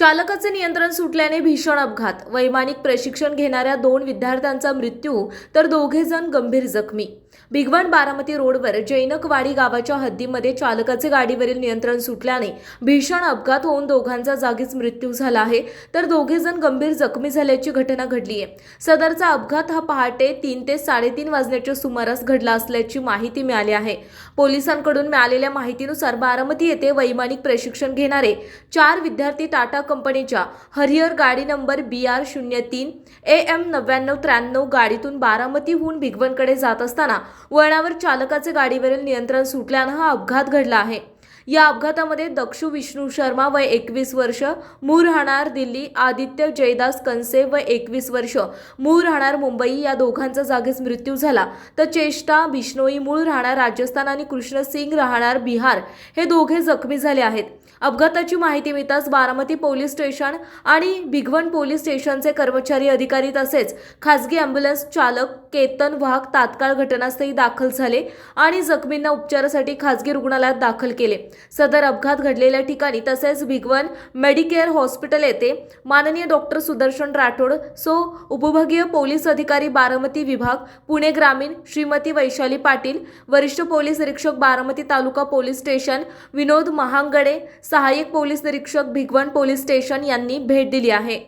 चालकाचे नियंत्रण सुटल्याने भीषण अपघात. वैमानिक प्रशिक्षण घेणाऱ्या दोन विद्यार्थ्यांचा मृत्यू तर दोघे जण गंभीर जखमी. भिगवण बारामती रोडवर जैनकवाडी गावाच्या हद्दीमध्ये चालकाचे गाडीवरील नियंत्रण सुटल्याने भीषण अपघात होऊन दोघांचा जागीच मृत्यू झाला आहे. तर दोघे जण गंभीर जखमी झाल्याची घटना घडली आहे. सदरचा अपघात हा पहाटे तीन ते साडेतीन वाजण्याच्या सुमारास घडला असल्याची माहिती मिळाली आहे. पोलिसांकडून मिळालेल्या माहितीनुसार बारामती येथे वैमानिक प्रशिक्षण घेणारे चार विद्यार्थी टाटा कंपनीच्या हरिहर गाडी नंबर बी आर शून्य तीन ए एम नव्याण्णव त्र्याण्णव गाडीतून बारामतीहून भिगवणकडे जात असताना वळणावर चालकाचे गाडीवरील नियंत्रण सुटल्यानं हा अपघात घडला आहे. या अपघातामध्ये दक्षू विष्णू शर्मा वय एकवीस वर्ष मूळ राहणार दिल्ली आदित्य जयदास कंसे वय एकवीस वर्ष मूळ राहणार मुंबई या दोघांचा जागीच मृत्यू झाला. तर चेष्टा बिश्नोई मूळ राहणार राजस्थान आणि कृष्ण सिंग राहणार बिहार हे दोघे जखमी झाले आहेत. अपघाताची माहिती मिळताच बारामती पोलीस स्टेशन आणि भिगवण पोलीस स्टेशनचे कर्मचारी अधिकारी तसेच खासगी अँब्युलन्स चालक केतन वाहक तात्काळ घटनास्थळी दाखल झाले आणि जखमींना उपचारासाठी खासगी रुग्णालयात दाखल केले. सदर अपघात घडलेल्या ठिकाणी तसेच भिगवण मेडिकेअर हॉस्पिटल येथे माननीय डॉक्टर सुदर्शन राठोड सो उपविभागीय पोलीस अधिकारी बारामती विभाग पुणे ग्रामीण श्रीमती वैशाली पाटील वरिष्ठ पोलीस निरीक्षक बारामती तालुका पोलीस स्टेशन विनोद महांगडे सहाय्यक पोलीस निरीक्षक भिगवण पोलीस स्टेशन यांनी भेट दिली आहे.